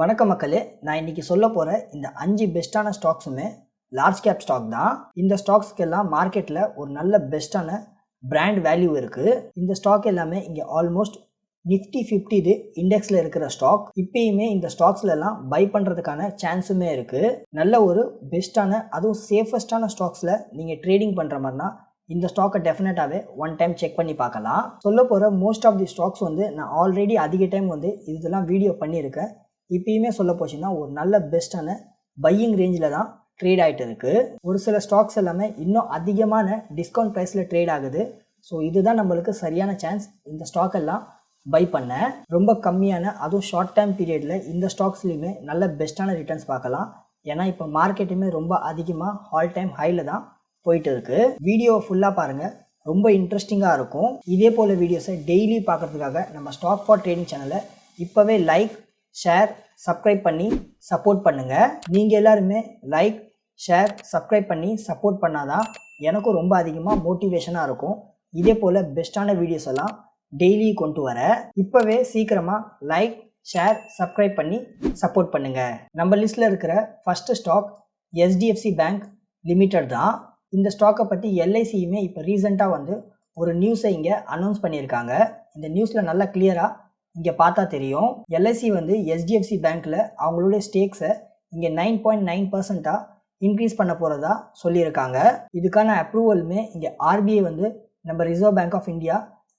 வணக்கம் மக்களே. நான் இன்னைக்கு சொல்ல போகிற இந்த அஞ்சு பெஸ்ட்டான ஸ்டாக்ஸுமே லார்ஜ் கேப் ஸ்டாக் தான். இந்த ஸ்டாக்ஸ்க்கெல்லாம் மார்க்கெட்டில் ஒரு நல்ல பெஸ்ட்டான பிராண்ட் வேல்யூ இருக்குது இந்த ஸ்டாக் எல்லாமே இங்கே ஆல்மோஸ்ட் நிஃப்டி ஃபிஃப்டி இது இண்டெக்ஸில் இருக்கிற ஸ்டாக் இப்பயுமே இந்த ஸ்டாக்ஸ்ல எல்லாம் பை பண்ணுறதுக்கான சான்ஸுமே இருக்குது நல்ல ஒரு பெஸ்ட்டான அதுவும் சேஃபஸ்டான ஸ்டாக்ஸில் நீங்கள் ட்ரேடிங் பண்ணுற மாதிரினா இந்த ஸ்டாக்கை டெஃபினட்டாகவே ஒன் டைம் செக் பண்ணி பார்க்கலாம். சொல்ல போகிற மோஸ்ட் ஆஃப் தி ஸ்டாக்ஸ் வந்து நான் ஆல்ரெடி அதிக டைம் வந்து இதெல்லாம் வீடியோ பண்ணியிருக்கேன். இப்பயுமே சொல்ல போச்சுன்னா ஒரு நல்ல பெஸ்ட்டான பையிங் ரேஞ்சில் தான் ட்ரேட் ஆகிட்டு இருக்குது ஒரு சில ஸ்டாக்ஸ் எல்லாமே இன்னும் அதிகமான டிஸ்கவுண்ட் ப்ரைஸில் ட்ரேட் ஆகுது. ஸோ இதுதான் நம்மளுக்கு சரியான சான்ஸ் இந்த ஸ்டாக் எல்லாம் பை பண்ண. ரொம்ப கம்மியான அதுவும் ஷார்ட் டைம் பீரியடில் இந்த ஸ்டாக்ஸ்லையுமே நல்ல பெஸ்ட்டான ரிட்டர்ன்ஸ் பார்க்கலாம். ஏன்னா இப்போ மார்க்கெட்டுமே ரொம்ப அதிகமாக ஆல் டைம் ஹையில் தான் போயிட்டு இருக்குது வீடியோவை ஃபுல்லாக பாருங்கள் ரொம்ப இன்ட்ரெஸ்டிங்காக இருக்கும். இதே போல் வீடியோஸை டெய்லி பார்க்கறதுக்காக நம்ம ஸ்டாக் ஃபார் ட்ரேடிங் சேனலை இப்போவே லைக் ஷேர் சப்ஸ்கிரைப் பண்ணி சப்போர்ட் பண்ணுங்கள் நீங்கள் எல்லாருமே லைக் ஷேர் சப்ஸ்கிரைப் பண்ணி சப்போர்ட் பண்ணாதான் எனக்கும் ரொம்ப அதிகமாக மோட்டிவேஷனாக இருக்கும். இதே போல் பெஸ்ட்டான வீடியோஸ் எல்லாம் டெய்லி கொண்டு வர. இப்போவே சீக்கிரமாக லைக் ஷேர் சப்ஸ்கிரைப் பண்ணி சப்போர்ட் பண்ணுங்கள் நம்ம லிஸ்ட்டில் இருக்கிற first stock HDFC bank limited தான். இந்த ஸ்டாக்கை பற்றி எல்ஐசியுமே இப்போ ரீசெண்டாக வந்து ஒரு நியூஸை இங்கே அனௌன்ஸ் பண்ணியிருக்காங்க. இந்த நியூஸில் நல்லா கிளியராக இங்கே பார்த்தா தெரியும். எல்ஐசி வந்து எஸ்டிஎஃப்சி பேங்க்கில் அவங்களுடைய ஸ்டேக்ஸை இங்கே நைன் பாயிண்ட் நைன் பர்சண்ட்டாக இன்க்ரீஸ் பண்ண போகிறதா சொல்லியிருக்காங்க. இதுக்கான அப்ரூவலுமே இங்கே ஆர்பிஐ வந்து நம்ம ரிசர்வ் பேங்க் ஆஃப் இந்தியா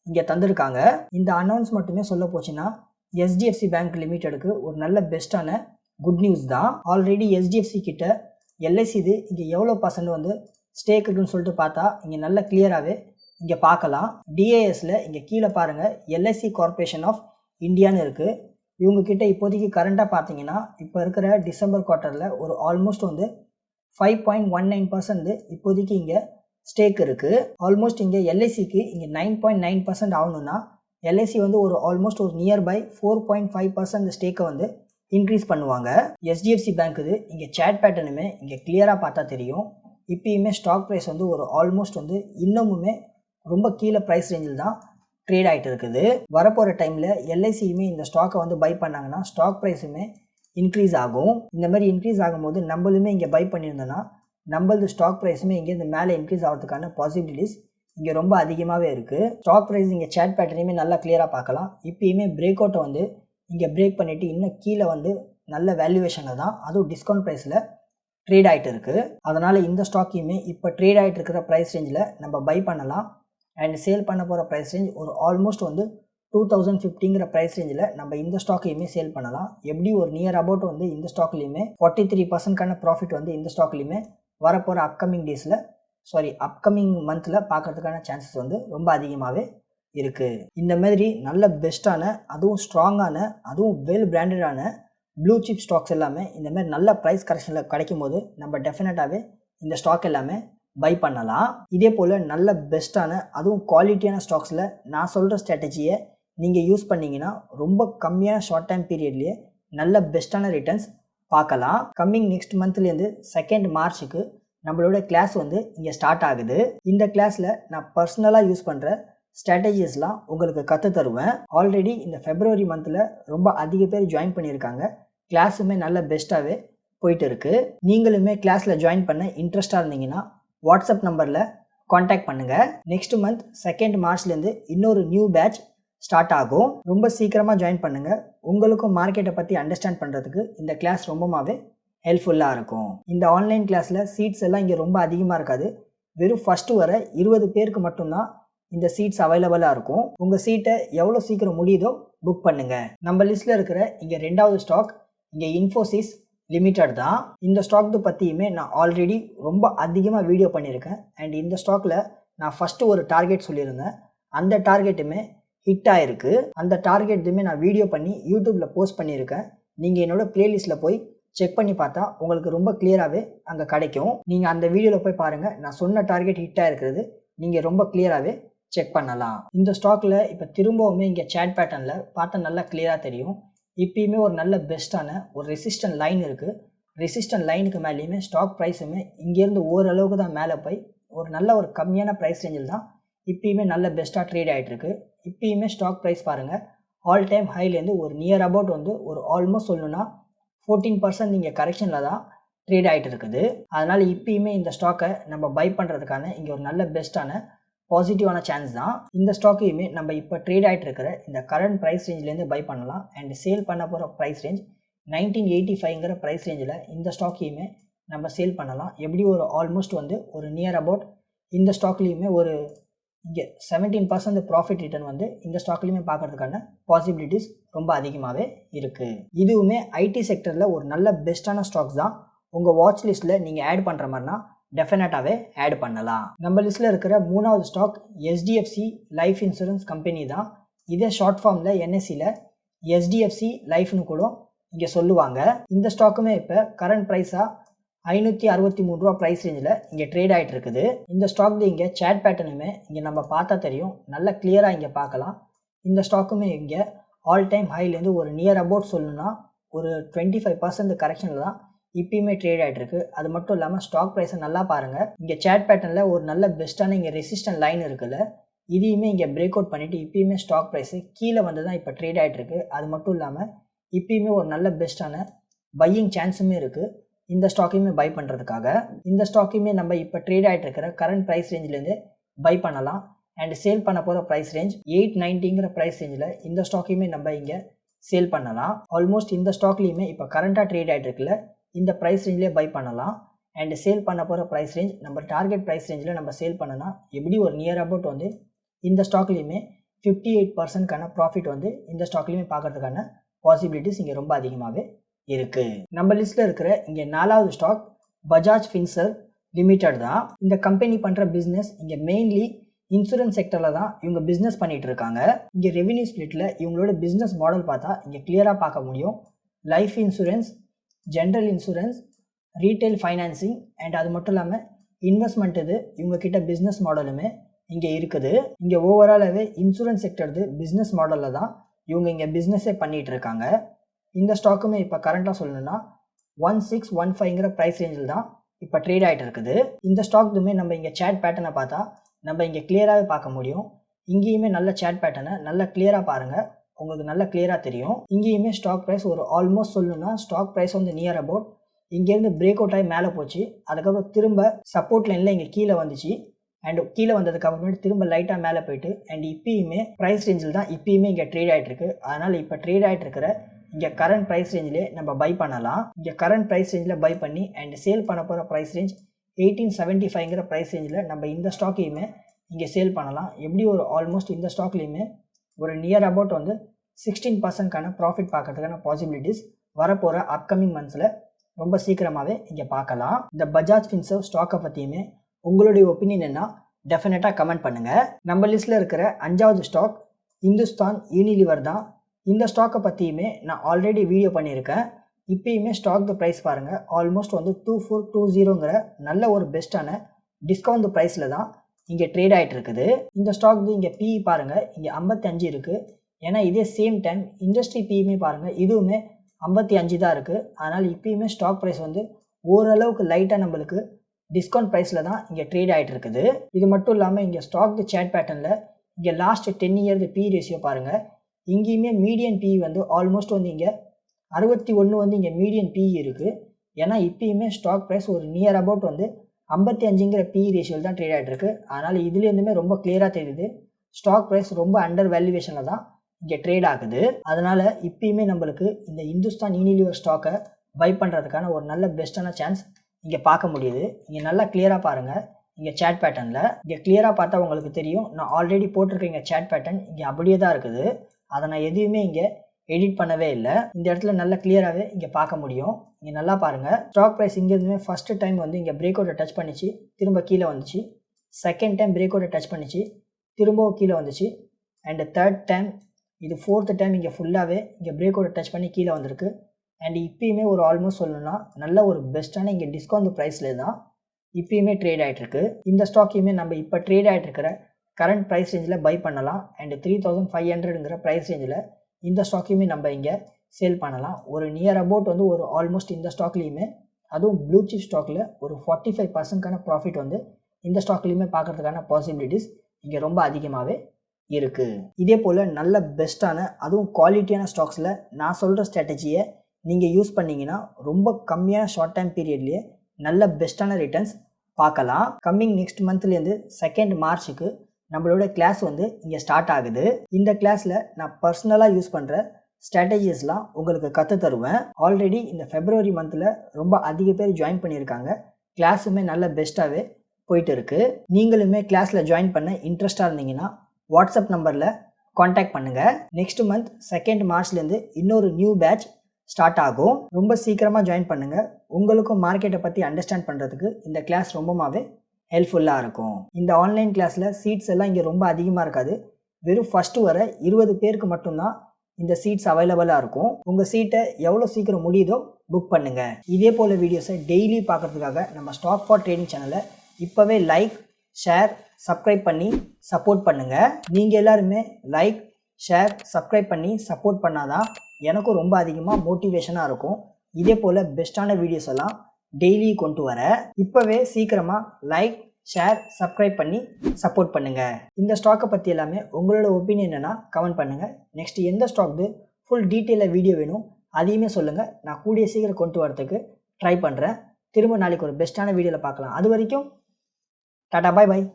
இங்கே தந்திருக்காங்க. இந்த அனௌன்ஸ் மட்டுமே சொல்ல போச்சுன்னா எஸ்டிஎஃப்சி பேங்க் லிமிட்டெடுக்கு ஒரு நல்ல பெஸ்ட்டான குட் நியூஸ் தான். ஆல்ரெடி எஸ்டிஎஃப்சி கிட்ட எல்ஐசி இது இங்கே எவ்வளோ பர்சன்ட் வந்து ஸ்டேக் இருக்குன்னு சொல்லிட்டு பார்த்தா இங்கே நல்ல கிளியராகவே இங்கே பார்க்கலாம். டிஏஎஸில் இங்கே கீழே பாருங்கள் எல்ஐசி கார்பரேஷன் ஆஃப் இந்தியான்னு இருக்குது இவங்கக்கிட்ட இப்போதைக்கு கரண்ட்டாக பார்த்தீங்கன்னா இப்போ இருக்கிற டிசம்பர் குவார்ட்டரில் ஒரு ஆல்மோஸ்ட் வந்து five point one nine percent இப்போதைக்கு இங்கே ஸ்டேக் இருக்குது ஆல்மோஸ்ட் இங்கே எல்ஐசிக்கு இங்கே நைன் பாயிண்ட் நைன் பர்சன்ட் ஆகணும்னா எல்ஐசி வந்து ஒரு ஆல்மோஸ்ட் ஒரு nearby four point five percent ஸ்டேக்கை வந்து இன்க்ரீஸ் பண்ணுவாங்க. எஸ்டிஎஃப்சி பேங்க் இது இங்கே சேட் பேட்டர்னுமே இங்கே கிளியராக பார்த்தா தெரியும். இப்பயுமே ஸ்டாக் ப்ரைஸ் வந்து ஒரு ஆல்மோஸ்ட் வந்து இன்னமுமே ரொம்ப கீழே ப்ரைஸ் ரேஞ்சில் தான் ட்ரேட் ஆகிட்டு இருக்குது வரப்போகிற டைமில் எல்ஐசியுமே இந்த ஸ்டாக்கை வந்து பை பண்ணாங்கன்னா ஸ்டாக் ப்ரைஸுமே இன்க்ரீஸ் ஆகும். இந்த மாதிரி இன்க்ரீஸ் ஆகும்போது நம்மளுமே இங்கே பை பண்ணியிருந்தோன்னா நம்மளது ஸ்டாக் ப்ரைஸுமே இங்கே இந்த மேலே இன்க்ரீஸ் ஆகிறதுக்கான பாசிபிலிட்டிஸ் இங்கே ரொம்ப அதிகமாகவே இருக்குது ஸ்டாக் ப்ரைஸ் இங்கே சேட் பேட்டர்னையுமே நல்லா கிளியராக பார்க்கலாம். இப்பயுமே பிரேக் அவுட்டை வந்து இங்கே பிரேக் பண்ணிவிட்டு இன்னும் கீழே வந்து நல்ல வேல்யூவேஷனில் தான். அதுவும் டிஸ்கவுண்ட் ப்ரைஸில் ட்ரேட் ஆகிட்டு இருக்குது அதனால் இந்த ஸ்டாக்கையுமே இப்போ ட்ரேட் ஆகிட்டு இருக்கிற ப்ரைஸ் ரேஞ்சில் நம்ம பை பண்ணலாம். அண்ட் சேல் பண்ண போகிற ப்ரைஸ் ரேஞ்ச் ஒரு ஆல்மோஸ்ட் வந்து டூ தௌசண்ட் ஃபிஃப்டிங்கிற ப்ரைஸ் ரேஞ்சில் நம்ம இந்த ஸ்டாக்கையுமே சேல் பண்ணலாம். எப்படி ஒரு நியர் அபவுட் வந்து இந்த ஸ்டாக்லேயுமே ஃபார்ட்டி த்ரீ பர்சன்ட்கான ப்ராஃபிட் வந்து இந்த ஸ்டாக்லேயுமே வரப்போகிற அப்கமிங் டேஸில் சாரி அப்கமிங் மந்தில் பார்க்கறதுக்கான சான்சஸ் வந்து ரொம்ப அதிகமாகவே இருக்குது இந்த மாதிரி நல்ல பெஸ்ட்டான அதுவும் ஸ்ட்ராங்கான அதுவும் வெல் பிராண்டடான ப்ளூ சிப் ஸ்டாக்ஸ் எல்லாமே இந்த மாதிரி நல்ல ப்ரைஸ் கரெக்ஷனில் கிடைக்கும் போது நம்ம டெஃபினட்டாகவே இந்த ஸ்டாக் எல்லாமே பை பண்ணலாம். இதே போல் நல்ல பெஸ்ட்டான அதுவும் குவாலிட்டியான ஸ்டாக்ஸில் நான் சொல்கிற ஸ்ட்ராட்டஜியை நீங்கள் யூஸ் பண்ணிங்கன்னா ரொம்ப கம்மியான ஷார்ட் டைம் பீரியட்லேயே நல்ல பெஸ்ட்டான ரிட்டர்ன்ஸ் பார்க்கலாம். கம்மிங் நெக்ஸ்ட் மந்த்லேருந்து செகண்ட் மார்ச்சுக்கு நம்மளோட கிளாஸ் வந்து இங்கே ஸ்டார்ட் ஆகுது. இந்த கிளாஸில் நான் பர்சனலாக யூஸ் பண்ணுற ஸ்ட்ராட்டஜிஸ்லாம் உங்களுக்கு கற்று தருவேன். ஆல்ரெடி இந்த ஃபெப்ரவரி மந்தில் ரொம்ப அதிக பேர் ஜாயின் பண்ணியிருக்காங்க. கிளாஸுமே நல்ல பெஸ்ட்டாகவே போயிட்டு இருக்கு. நீங்களுமே கிளாஸில் ஜாயின் பண்ண இன்ட்ரெஸ்டாக இருந்தீங்கன்னா வாட்ஸ்அப் நம்பரில் காண்டாக்ட் பண்ணுங்கள் நெக்ஸ்ட் மந்த் செகண்ட் மார்ச்லேருந்து இன்னொரு நியூ பேட்ச் ஸ்டார்ட் ஆகும். ரொம்ப சீக்கிரமாக ஜாயின் பண்ணுங்கள் உங்களுக்கும் மார்க்கெட்டை பற்றி அண்டர்ஸ்டாண்ட் பண்ணுறதுக்கு இந்த கிளாஸ் ரொம்பமாகவே ஹெல்ப்ஃபுல்லாக இருக்கும். இந்த ஆன்லைன் கிளாஸில் சீட்ஸ் எல்லாம் இங்கே ரொம்ப அதிகமாக இருக்காது. வெறும் ஃபஸ்ட்டு வர இருபது பேருக்கு மட்டும்தான் இந்த சீட்ஸ் அவைலபிளாக இருக்கும். உங்கள் சீட்டை எவ்வளோ சீக்கிரம் முடியுதோ புக் பண்ணுங்கள் நம்ம லிஸ்ட்டில் இருக்கிற இங்கே ரெண்டாவது ஸ்டாக் இங்கே இன்ஃபோசிஸ் லிமிட்டட் தான். இந்த ஸ்டாக் பற்றியுமே நான் ஆல்ரெடி ரொம்ப அதிகமாக வீடியோ பண்ணியிருக்கேன். அண்ட் இந்த ஸ்டாக்கில் நான் ஃபஸ்ட்டு ஒரு டார்கெட் சொல்லியிருந்தேன். அந்த டார்கெட்டுமே ஹிட் ஆகிருக்கு அந்த டார்கெட்டுமே நான் வீடியோ பண்ணி யூடியூப்பில் போஸ்ட் பண்ணியிருக்கேன். நீங்கள் என்னோடய ப்ளேலிஸ்ட்டில் போய் செக் பண்ணி பார்த்தா உங்களுக்கு ரொம்ப கிளியராகவே அங்கே கிடைக்கும். நீங்கள் அந்த வீடியோவில் போய் பாருங்கள் நான் சொன்ன டார்கெட் ஹிட் ஆகிருக்கிறது நீங்கள் ரொம்ப கிளியராகவே செக் பண்ணலாம். இந்த ஸ்டாக்கில் இப்போ திரும்பவுமே இங்கே சேட் பேட்டர்னில் பார்த்தா நல்லா கிளியராக தெரியும். இப்பயுமே ஒரு நல்ல பெஸ்ட்டான ஒரு ரெசிஸ்டன்ட் லைன் இருக்குது ரெசிஸ்டன்ட் லைனுக்கு மேலேயுமே ஸ்டாக் ப்ரைஸுமே இங்கேருந்து ஓரளவுக்கு தான் மேலே போய் ஒரு நல்ல ஒரு கம்மியான ப்ரைஸ் ரேஞ்சில் தான் இப்பயுமே நல்ல பெஸ்ட்டாக ட்ரேட் ஆகிட்டுருக்கு இப்பயுமே ஸ்டாக் ப்ரைஸ் பாருங்கள் ஆல் டைம் ஹைலேருந்து ஒரு நியர் அபவுட் வந்து ஒரு ஆல்மோஸ்ட் சொல்லணும்னா ஃபோர்டீன் பர்சன்ட் இங்கே கரெக்ஷனில் தான் ட்ரேட் ஆகிட்டு இருக்குது. அதனால் இப்பயுமே இந்த ஸ்டாக்கை நம்ம பை பண்ணுறதுக்கான இங்கே ஒரு நல்ல பெஸ்ட்டான பாசிட்டிவான சான்ஸ் தான். இந்த ஸ்டாக்கையுமே நம்ம இப்போ ட்ரேட் ஆகிட்டு இருக்கிற இந்த கரண்ட் ப்ரைஸ் ரேஞ்சிலேருந்து பை பண்ணலாம். அண்ட் சேல் பண்ண போகிற ப்ரைஸ் ரேஞ்ச் நைன்டீன் எயிட்டி ஃபைவ்ங்கிற ப்ரைஸ் ரேஞ்சில் இந்த ஸ்டாக்கையுமே நம்ம சேல் பண்ணலாம். எப்படி ஒரு ஆல்மோஸ்ட் வந்து ஒரு நியர் அபவுட் இந்த ஸ்டாக்லேயுமே ஒரு இங்கே செவன்டீன் பர்சன்ட் ப்ராஃபிட் ரிட்டர்ன் வந்து இந்த ஸ்டாக்லேயுமே பார்க்கறதுக்கான பாசிபிலிட்டிஸ் ரொம்ப அதிகமாகவே இருக்குது இதுவுமே ஐடி செக்டரில் ஒரு நல்ல பெஸ்ட்டான ஸ்டாக்ஸ் தான். உங்கள் வாட்ச் லிஸ்ட்டில் நீங்கள் ஆட் பண்ணுற மாதிரினா டெஃபினட்டாகவே ஆட் பண்ணலாம். நம்ம லிஸ்ட்டில் இருக்கிற மூணாவது stock HDFC life insurance company தான். இதே ஷார்ட் ஃபார்மில் என்எஸ்சியில் எஸ்டிஎஃப்சி லைஃப்னு கூட இங்கே சொல்லுவாங்க. இந்த ஸ்டாக்குமே இப்போ கரண்ட் ப்ரைஸாக ஐநூற்றி அறுபத்தி மூணு ரூபா ப்ரைஸ் ரேஞ்சில் இங்கே ட்ரேட் ஆகிட்டு இருக்குது. இந்த ஸ்டாக் இங்கே சேட் பேட்டர்னுமே இங்கே நம்ம பார்த்தா தெரியும். நல்ல கிளியராக இங்கே பார்க்கலாம். இந்த ஸ்டாக்குமே இங்கே ஆல் டைம் ஹைலேருந்து ஒரு நியர் அபவுட் சொல்லணும்னா ஒரு டுவெண்ட்டி ஃபைவ் பர்சன்ட் கரெக்ஷனில் தான் இப்பயுமே ட்ரேட் ஆகிட்டு இருக்கு அது மட்டும் இல்லாமல் ஸ்டாக் ப்ரைஸை நல்லா பாருங்கள் இங்கே சேட் பேட்டர்னில் ஒரு நல்ல பெஸ்ட்டான இங்கே ரெசிஸ்டன்ட் லைன் இருக்குல்ல இதையுமே இங்கே பிரேக் அவுட் பண்ணிவிட்டு இப்பயுமே ஸ்டாக் ப்ரைஸு கீழே வந்து தான் இப்போ ட்ரேட் ஆகிட்டு இருக்கு அது மட்டும் இல்லாமல் இப்பயுமே ஒரு நல்ல பெஸ்ட்டான பையிங் சான்ஸுமே இருக்குது இந்த ஸ்டாக்கையுமே பை பண்ணுறதுக்காக இந்த ஸ்டாக்கையுமே நம்ம இப்போ ட்ரேட் ஆகிட்டு இருக்கிற கரண்ட் ப்ரைஸ் ரேஞ்சிலேருந்து பை பண்ணலாம். அண்ட் சேல் பண்ண போகிற ப்ரைஸ் ரேஞ்ச் எயிட் நைன்ட்டிங்கிற ப்ரைஸ் ரேஞ்சில் இந்த ஸ்டாக்கையுமே நம்ம இங்கே சேல் பண்ணலாம். ஆல்மோஸ்ட் இந்த ஸ்டாக்லேயுமே இப்போ கரண்ட்டாக ட்ரேட் ஆகிட்டு இருக்குல்ல இந்த ப்ரைஸ் ரேஞ்சிலே பை பண்ணலாம். அண்ட் சேல் பண்ண போகிற ப்ரைஸ் ரேஞ்ச் நம்ம டார்கெட் ப்ரைஸ் ரேஞ்சில் நம்ம சேல் பண்ணனா எப்படி ஒரு நியர் அபவுட் வந்து இந்த ஸ்டாக்லேயுமே ஃபிஃப்டி எயிட் பர்சன்ட்கான ப்ராஃபிட் வந்து இந்த ஸ்டாக்லேயுமே பார்க்கறதுக்கான பாசிபிலிட்டிஸ் இங்கே ரொம்ப அதிகமாகவே இருக்குது நம்ம லிஸ்ட்டில் இருக்கிற இங்கே நாலாவது ஸ்டாக் பஜாஜ் ஃபின்சர் லிமிடெட் தான். இந்த கம்பெனி பண்ணுற பிஸ்னஸ் இங்கே மெயின்லி இன்சூரன்ஸ் செக்டரில் தான் இவங்க பிஸ்னஸ் பண்ணிகிட்டு இருக்காங்க. இங்கே ரெவென்யூ ஸ்பிளிட்டில் இவங்களோட பிஸ்னஸ் மாடல் பார்த்தா இங்கே கிளியராக பார்க்க முடியும். Life insurance general insurance retail financing and அது மட்டும் இல்லாமல் இன்வெஸ்ட்மெண்ட் இது இவங்கக்கிட்ட பிஸ்னஸ் மாடலுமே இங்கே இருக்குது. இங்கே ஓவராலாகவே இன்சூரன்ஸ் செக்டர்து பிஸ்னஸ் மாடலில் தான் இவங்க இங்கே பிஸ்னஸே பண்ணிகிட்டு இருக்காங்க. இந்த ஸ்டாக்குமே இப்போ கரண்ட்டாக சொல்லணும்னா ஒன் சிக்ஸ் ஒன் ஃபைவ்ங்கிற ப்ரைஸ் ரேஞ்சில் தான் இப்போ ட்ரேட் ஆகிட்டு இருக்குது. இந்த ஸ்டாக்குமே நம்ம இங்கே சேட் பேட்டர்னை பார்த்தா நம்ம இங்கே கிளியராகவே பார்க்க முடியும். இங்கேயுமே நல்ல சேட் பேட்டர்னை நல்லா கிளியராக பாருங்கள் உங்களுக்கு நல்லா கிளியராக தெரியும். இங்கேயுமே ஸ்டாக் ப்ரைஸ் ஒரு ஆல்மோஸ்ட் சொல்லணும்னா ஸ்டாக் ப்ரைஸ் வந்து நியர் அபவுட் இங்கேருந்து பிரேக் அவுட் ஆகி மேலே போச்சு. அதுக்கப்புறம் திரும்ப சப்போர்ட் லைனில் இங்கே கீழே வந்துச்சு. அண்ட் கீழே வந்ததுக்கு அப்புறமேட்டு திரும்ப லைட்டாக மேலே போயிட்டு அண்ட் இப்பயுமே ப்ரைஸ் ரேஞ்சில் தான் இப்பயுமே இங்கே ட்ரேட் ஆகிட்டு இருக்கு. அதனால் இப்போ ட்ரேட் ஆகிட்டு இருக்கிற இங்கே கரண்ட் ப்ரைஸ் ரேஞ்சிலே நம்ம பை பண்ணலாம். இங்கே கரண்ட் ப்ரைஸ் ரேஞ்சில் பை பண்ணி அண்ட் சேல் பண்ண போகிற ப்ரைஸ் ரேஞ்ச் எயிட்டீன் செவன்ட்டி ஃபைவ்ங்கிற ப்ரைஸ் ரேஞ்சில் நம்ம இந்த ஸ்டாக்கையுமே இங்கே சேல் பண்ணலாம். எப்படி ஒரு ஆல்மோஸ்ட் இந்த ஸ்டாக்லேயுமே ஒரு நியர் அபவுட் வந்து சிக்ஸ்டீன் பர்சன்ட்கான ப்ராஃபிட் பார்க்கறதுக்கான பாசிபிலிட்டிஸ் வரப்போகிற அப்கமிங் மந்த்ஸில் ரொம்ப சீக்கிரமாகவே இங்கே பார்க்கலாம். இந்த பஜாஜ் ஃபின்சர்வ் ஸ்டாக்கை பற்றியுமே உங்களுடைய ஒப்பீனியன் என்ன? டெஃபினட்டாக கமெண்ட் பண்ணுங்கள் நம்ம லிஸ்ட்டில் இருக்கிற அஞ்சாவது ஸ்டாக் இந்துஸ்தான் யூனிலிவர் தான். இந்த ஸ்டாக்கை பற்றியுமே நான் ஆல்ரெடி வீடியோ பண்ணியிருக்கேன். இப்பயுமே ஸ்டாக் ப்ரைஸ் பாருங்கள் ஆல்மோஸ்ட் வந்து டூ ஃபோர் டூ ஜீரோங்கிற நல்ல ஒரு பெஸ்ட்டான டிஸ்கவுண்ட் ப்ரைஸில் தான் இங்கே ட்ரேட் ஆகிட்டு இருக்குது இந்த ஸ்டாக் இங்கே பிஇ பாருங்கள் இங்கே ஐம்பத்தி அஞ்சு இருக்குது ஏன்னா இதே சேம் டைம் இண்டஸ்ட்ரி பியுமே பாருங்கள் இதுவுமே ஐம்பத்தி அஞ்சு தான் இருக்குது அதனால் இப்பயுமே ஸ்டாக் ப்ரைஸ் வந்து ஓரளவுக்கு லைட்டாக நம்மளுக்கு டிஸ்கவுண்ட் ப்ரைஸில் தான் இங்கே ட்ரேட் ஆகிட்டு இருக்குது இது மட்டும் இல்லாமல் இங்கே ஸ்டாக் தி சேட் பேட்டர்னில் இங்கே last ten year P ratio பாருங்கள் இங்கேயுமே மீடியன் பி வந்து ஆல்மோஸ்ட் வந்து இங்கே அறுபத்தி ஒன்று வந்து இங்கே மீடியன் பி இருக்குது ஏன்னா இப்பயுமே ஸ்டாக் ப்ரைஸ் ஒரு நியர் அபவுட் வந்து ஐம்பத்தி அஞ்சுங்கிற பி ரேஷியோவில் தான் ட்ரேட் ஆகிட்டு இருக்கு அதனால் இதுலேருந்துமே ரொம்ப கிளியராக தெரியுது. ஸ்டாக் ப்ரைஸ் ரொம்ப அண்டர் வேல்யூவேஷனில் தான் இங்கே ட்ரேட் ஆகுது. அதனால் இப்பயுமே நம்மளுக்கு இந்த இந்துஸ்தான் யூனிலிவர் ஸ்டாக்கை பை பண்ணுறதுக்கான ஒரு நல்ல பெஸ்ட்டான சான்ஸ் இங்கே பார்க்க முடியுது. இங்கே நல்லா கிளியராக பாருங்கள் இங்கே சேட் பேட்டர்னில் இங்கே கிளியராக பார்த்தா உங்களுக்கு தெரியும். நான் ஆல்ரெடி போட்டிருக்க இங்கே சேட் பேட்டர்ன் இங்கே அப்படியே தான் இருக்குது. அதை நான் எதையுமே இங்கே எடிட் பண்ணவே இல்லை. இந்த இடத்துல நல்லா கிளியராகவே இங்கே பார்க்க முடியும். இங்கே நல்லா பாருங்கள் ஸ்டாக் ப்ரைஸ் இங்கேருந்துமே ஃபஸ்ட்டு டைம் வந்து இங்கே பிரேக் அவுட்டை டச் பண்ணிச்சு. திரும்ப கீழே வந்துச்சு. செகண்ட் டைம் பிரேக் அவுட்டை டச் பண்ணிச்சு. திரும்பவும் கீழே வந்துச்சு. அண்டு தேர்ட் டைம் இது ஃபோர்த்து டைம் இங்கே ஃபுல்லாகவே இங்கே பிரேக் அவுட்டை டச் பண்ணி கீழே வந்திருக்கு. அண்ட் இப்பயுமே ஒரு ஆல்மோஸ்ட் சொல்லணும்னா நல்ல ஒரு பெஸ்ட்டான இங்கே டிஸ்கவுண்ட் ப்ரைஸில் தான் இப்பயுமே ட்ரேட் ஆகிட்டுருக்கு இந்த ஸ்டாக்கையுமே நம்ம இப்போ ட்ரேட் ஆகிட்டு இருக்கிற கரண்ட் ப்ரைஸ் ரேஞ்சில் பை பண்ணலாம். அண்ட் த்ரீ தௌசண்ட் ஃபைவ் ஹண்ட்ரடுங்கிற ப்ரைஸ் ரேஞ்சில் இந்த ஸ்டாக்கையுமே நம்ம இங்கே சேல் பண்ணலாம். ஒரு நியர் அபவுட் வந்து ஒரு ஆல்மோஸ்ட் இந்த ஸ்டாக்லேயுமே அதுவும் ப்ளூ சிப் ஸ்டாக்கில் ஒரு ஃபார்ட்டி ஃபைவ் பர்சன்ட்கான ப்ராஃபிட் வந்து இந்த ஸ்டாக்லேயுமே பார்க்குறதுக்கான பாசிபிலிட்டிஸ் இங்கே ரொம்ப அதிகமாகவே இருக்குது இதே போல் நல்ல பெஸ்ட்டான அதுவும் குவாலிட்டியான ஸ்டாக்ஸில் நான் சொல்கிற ஸ்ட்ராட்டஜியை நீங்கள் யூஸ் பண்ணிங்கன்னா ரொம்ப கம்மியான ஷார்ட் டைம் பீரியட்லேயே நல்ல பெஸ்ட்டான ரிட்டர்ன்ஸ் பார்க்கலாம். கம்மிங் நெக்ஸ்ட் மந்த்லேருந்து செகண்ட் மார்ச்சுக்கு நம்மளோட கிளாஸ் வந்து இங்கே ஸ்டார்ட் ஆகுது. இந்த கிளாஸில் நான் பர்சனலாக யூஸ் பண்ணுற ஸ்ட்ராட்டஜிஸ்லாம் உங்களுக்கு கற்று தருவேன். ஆல்ரெடி இந்த ஃபெப்ரவரி மந்தில் ரொம்ப அதிக பேர் ஜாயின் பண்ணியிருக்காங்க. கிளாஸுமே நல்ல பெஸ்ட்டாகவே போயிட்டு இருக்குது நீங்களுமே கிளாஸில் ஜாயின் பண்ண இன்ட்ரெஸ்ட்டாக இருந்தீங்கன்னா வாட்ஸ்அப் நம்பரில் காண்டாக்ட் பண்ணுங்கள் நெக்ஸ்ட் மந்த் செகண்ட் மார்ச்லேருந்து இன்னொரு நியூ பேட்ச் ஸ்டார்ட் ஆகும். ரொம்ப சீக்கிரமாக ஜாயின் பண்ணுங்கள் உங்களுக்கும் மார்க்கெட்டை பற்றி அண்டர்ஸ்டாண்ட் பண்ணுறதுக்கு இந்த கிளாஸ் ரொம்பமாகவே ஹெல்ப்ஃபுல்லாக இருக்கும். இந்த ஆன்லைன் கிளாஸில் சீட்ஸ் எல்லாம் இங்கே ரொம்ப அதிகமாக இருக்காது. வெறும் ஃபஸ்ட்டு வர இருபது பேருக்கு மட்டும்தான் இந்த சீட்ஸ் அவைலபிளாக இருக்கும். உங்கள் சீட்டை எவ்வளோ சீக்கிரம் முடியுதோ புக் பண்ணுங்கள் இதே போல் வீடியோஸை டெய்லி பார்க்குறதுக்காக நம்ம ஸ்டாக் ஃபார் ட்ரேடிங் சேனலை இப்போவே லைக் ஷேர் சப்ஸ்கிரைப் பண்ணி சப்போர்ட் பண்ணுங்கள் நீங்கள் எல்லாருமே லைக் ஷேர் சப்ஸ்கிரைப் பண்ணி சப்போர்ட் பண்ணாதான் எனக்கும் ரொம்ப அதிகமாக மோட்டிவேஷனாக இருக்கும். இதே போல் பெஸ்ட்டான வீடியோஸ் எல்லாம் டெய்லி கொண்டு வர. இப்போவே சீக்கிரமாக லைக் ஷேர் சப்ஸ்கிரைப் பண்ணி சப்போர்ட் பண்ணுங்கள் இந்த ஸ்டாக்கை பற்றி எல்லாமே உங்களோட ஒப்பீனியன் என்னென்னா கமெண்ட் பண்ணுங்கள் நெக்ஸ்ட் எந்த ஸ்டாக்கு ஃபுல் டீட்டெயிலாக வீடியோ வேணும். அதையுமே சொல்லுங்கள் நான் கூடிய சீக்கிரம் கொண்டு வரதுக்கு ட்ரை பண்ணுறேன் திரும்ப நாளைக்கு ஒரு பெஸ்ட்டான வீடியோவில் பார்க்கலாம். அது வரைக்கும் டாடா பாய் பாய்